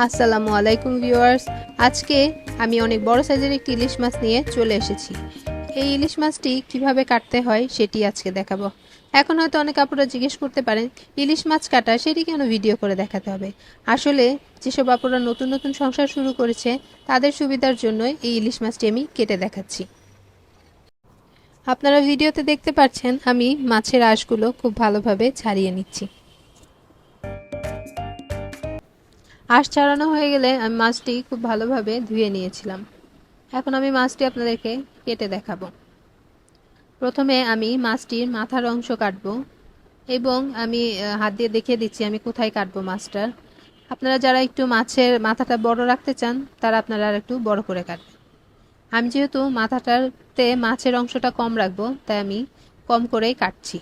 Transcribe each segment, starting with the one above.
আসসালামু আলাইকুম ভিউয়ার্স। আজকে আমি অনেক বড় সাইজের একটি ইলিশ মাছ নিয়ে চলে এসেছি। এই ইলিশ মাছটি কীভাবে কাটতে হয় সেটি আজকে দেখাবো। এখন হয়তো অনেক আপুরা জিজ্ঞেস করতে পারেন, ইলিশ মাছ কাটা সেটি কেন ভিডিও করে দেখাতে হবে? আসলে যেসব আপুরা নতুন নতুন সংসার শুরু করেছে, তাদের সুবিধার জন্যই এই ইলিশ মাছটি আমি কেটে দেখাচ্ছি। আপনারা ভিডিওতে দেখতে পাচ্ছেন, আমি মাছের আঁশগুলো খুব ভালোভাবে ছাড়িয়ে নিচ্ছি। আঁশ ছাড়ানো হয়ে গেলে আমি মাছটি খুব ভালোভাবে ধুয়ে নিয়েছিলাম। এখন আমি মাছটি আপনাদেরকে কেটে দেখাবো। প্রথমে আমি মাছটির মাথার অংশ কাটবো এবং আমি হাত দিয়ে দেখিয়ে দিচ্ছি আমি কোথায় কাটবো মাছটার। আপনারা যারা একটু মাছের মাথাটা বড় রাখতে চান, তারা আপনারা আর একটু বড় করে কাটবেন। আমি যেহেতু মাথাটাতে মাছের অংশটা কম রাখব, তাই আমি কম করেই কাটছি।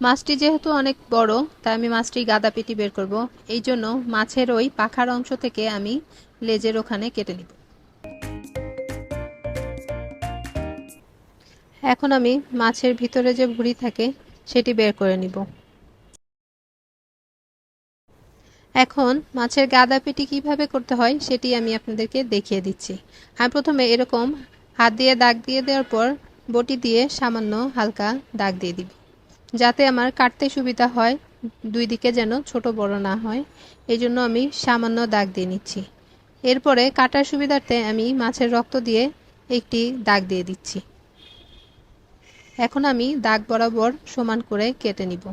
মাছটি যেহেতু অনেক বড়, তাই আমি মাছটি গাদা পেটি বের করব। এই জন্য মাছের ওই পাখার অংশ থেকে আমি লেজের ওখানে কেটে নিব। এখন আমি মাছের ভিতরে যে ভুঁড়ি থাকে, সেটি বের করে নিব। এখন মাছের গাদা পেটি কীভাবে করতে হয়, সেটি আমি আপনাদেরকে দেখিয়ে দিচ্ছি। আমি প্রথমে এরকম হাত দিয়ে দাগ দিয়ে দেওয়ার পর বটি দিয়ে সামান্য হালকা দাগ দিয়ে দিব। যাতে আমার কাটতে সুবিধা হয়, দুই দিকে যেন ছোট বড় না হয় এই জন্য আমি সামান্য দাগ দিয়ে নিচ্ছি। এরপরে কাটার সুবিধার্থে আমি মাছের রক্ত দিয়ে একটি দাগ দিয়ে দিচ্ছি। এখন আমি দাগ বরাবর সমান করে কেটে নিব।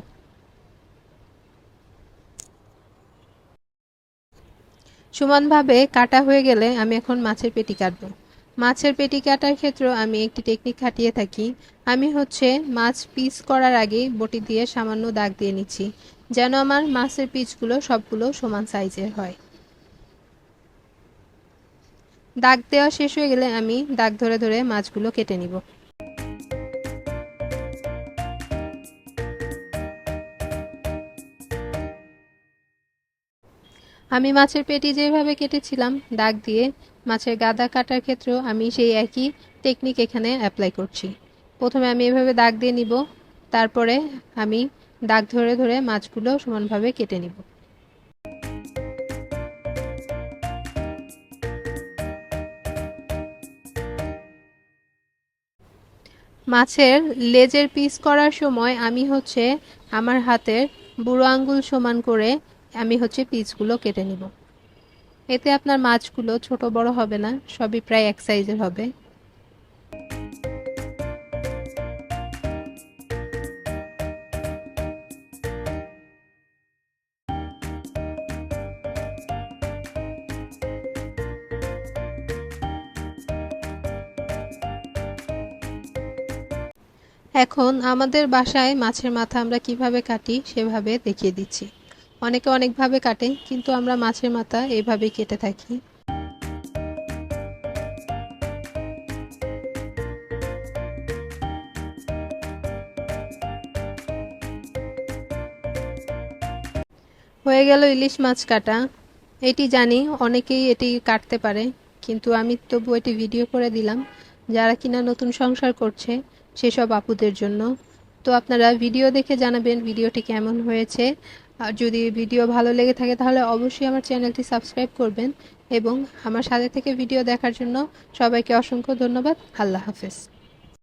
সমানভাবে কাটা হয়ে গেলে আমি এখন মাছের পেটি কাটবো। মাছের পেটি কাটার ক্ষেত্রেও আমি একটি টেকনিক খাটিয়ে থাকি। আমি হচ্ছে মাছ পিস করার আগে বটি দিয়ে সামান্য দাগ দিয়ে নিচ্ছি, যেন আমার মাছের পিচগুলো সবগুলো সমান সাইজের হয়। দাগ দেওয়া শেষ হয়ে গেলে আমি দাগ ধরে ধরে মাছগুলো কেটে নিব। আমি মাছের পেটি যেভাবে কেটেছিলাম, দাগ দিয়ে মাছের গাদা কাটার ক্ষেত্রেও আমি সেই একই টেকনিক এখানে অ্যাপ্লাই করছি। প্রথমে আমি এভাবে দাগ দিয়ে নিব, তারপরে আমি দাগ ধরে ধরে মাছগুলো সমানভাবে কেটে নিব। মাছের লেজের পিস করার সময় আমি হচ্ছে আমার হাতের বুড়ো আঙ্গুল সমান করে আমি হচ্ছে পিসগুলো কেটে নিব। এতে আপনার মাছগুলো ছোট বড় হবে না, সবই প্রায় এক সাইজের হবে। এখন আমাদের বাসায় মাছের মাথা আমরা কীভাবে কাটি সেভাবে দেখিয়ে দিচ্ছি। অনেকে অনেকভাবে কাটে, কিন্তু আমরা মাছের মাথা এভাবেই কেটে থাকি। হয়ে গেল ইলিশ মাছ কাটা। এটি জানি অনেকেই এটি কাটতে পারে, কিন্তু আমি তবু এটি ভিডিও করে দিলাম। যারা কিনা নতুন সংসার করছে, সেসব আপুদের জন্য। তো আপনারা ভিডিও দেখে জানাবেন ভিডিওটি কেমন হয়েছে। আর যদি ভিডিও ভালো লেগে থাকে তাহলে অবশ্যই আমার চ্যানেলটি সাবস্ক্রাইব করবেন এবং আমার সাথে থেকে ভিডিও দেখার জন্য সবাইকে অসংখ্য ধন্যবাদ। আল্লাহ হাফেজ।